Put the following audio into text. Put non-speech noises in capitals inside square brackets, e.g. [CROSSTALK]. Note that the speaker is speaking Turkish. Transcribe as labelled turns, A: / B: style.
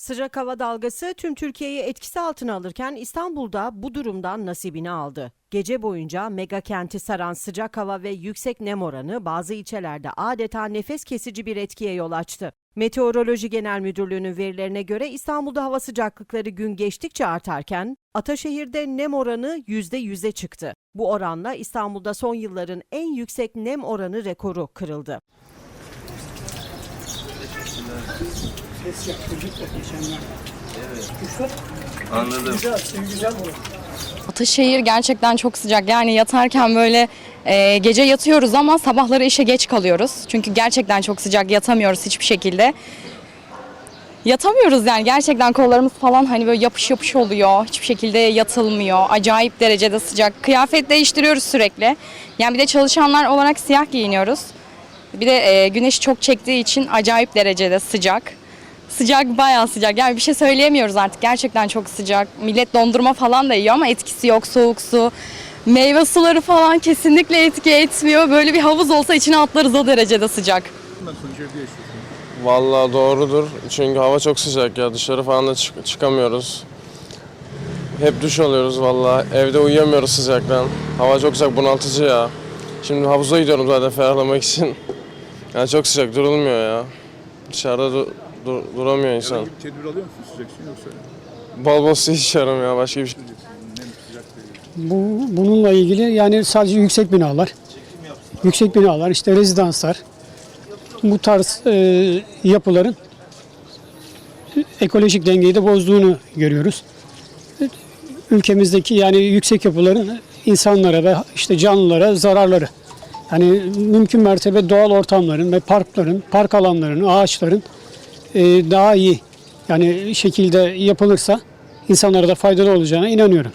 A: Sıcak hava dalgası tüm Türkiye'yi etkisi altına alırken İstanbul'da bu durumdan nasibini aldı. Gece boyunca mega kenti saran sıcak hava ve yüksek nem oranı bazı ilçelerde adeta nefes kesici bir etkiye yol açtı. Meteoroloji Genel Müdürlüğü'nün verilerine göre İstanbul'da hava sıcaklıkları gün geçtikçe artarken Ataşehir'de nem oranı %100'e çıktı. Bu oranla İstanbul'da son yılların en yüksek nem oranı rekoru kırıldı.
B: Ses yaptırdık da geçenlerde. Evet.
C: Anladım.
B: Güzel, suyu güzel olur.
D: Ataşehir gerçekten çok sıcak. Yani yatarken böyle e, gece yatıyoruz ama sabahları işe geç kalıyoruz. Çünkü gerçekten çok sıcak yatamıyoruz hiçbir şekilde. Yatamıyoruz yani gerçekten kollarımız falan hani böyle yapış yapış oluyor. Hiçbir şekilde yatılmıyor. Acayip derecede sıcak. Kıyafet değiştiriyoruz sürekli. Yani bir de çalışanlar olarak siyah giyiniyoruz. Bir de e, güneş çok çektiği için acayip derecede sıcak. Sıcak bayağı sıcak. Yani bir şey söyleyemiyoruz artık. Gerçekten çok sıcak. Millet dondurma falan da yiyor ama etkisi yok. Soğuk su. Meyve suları falan kesinlikle etki etmiyor. Böyle bir havuz olsa içine atlarız o derecede sıcak.
C: Vallahi doğrudur. Çünkü hava çok sıcak ya. Dışarı falan da çık- çıkamıyoruz. Hep duş alıyoruz vallahi. Evde uyuyamıyoruz sıcaktan. Hava çok sıcak, bunaltıcı ya. Şimdi havuza gidiyorum zaten ferahlamak için. [LAUGHS] Yani çok sıcak, durulmuyor ya. Dışarıda du- dur- duramıyor insan.
E: Herhangi bir tedbir alıyor musun sıcak için yoksa?
C: Bol bol su içiyorum ya, başka bir şey.
B: Bu, bununla ilgili yani sadece yüksek binalar, yüksek binalar, işte rezidanslar, bu tarz e, yapıların ekolojik dengeyi de bozduğunu görüyoruz. Ülkemizdeki yani yüksek yapıların insanlara ve işte canlılara zararları. Yani mümkün mertebe doğal ortamların ve parkların, park alanlarının, ağaçların daha iyi yani şekilde yapılırsa insanlara da faydalı olacağına inanıyorum.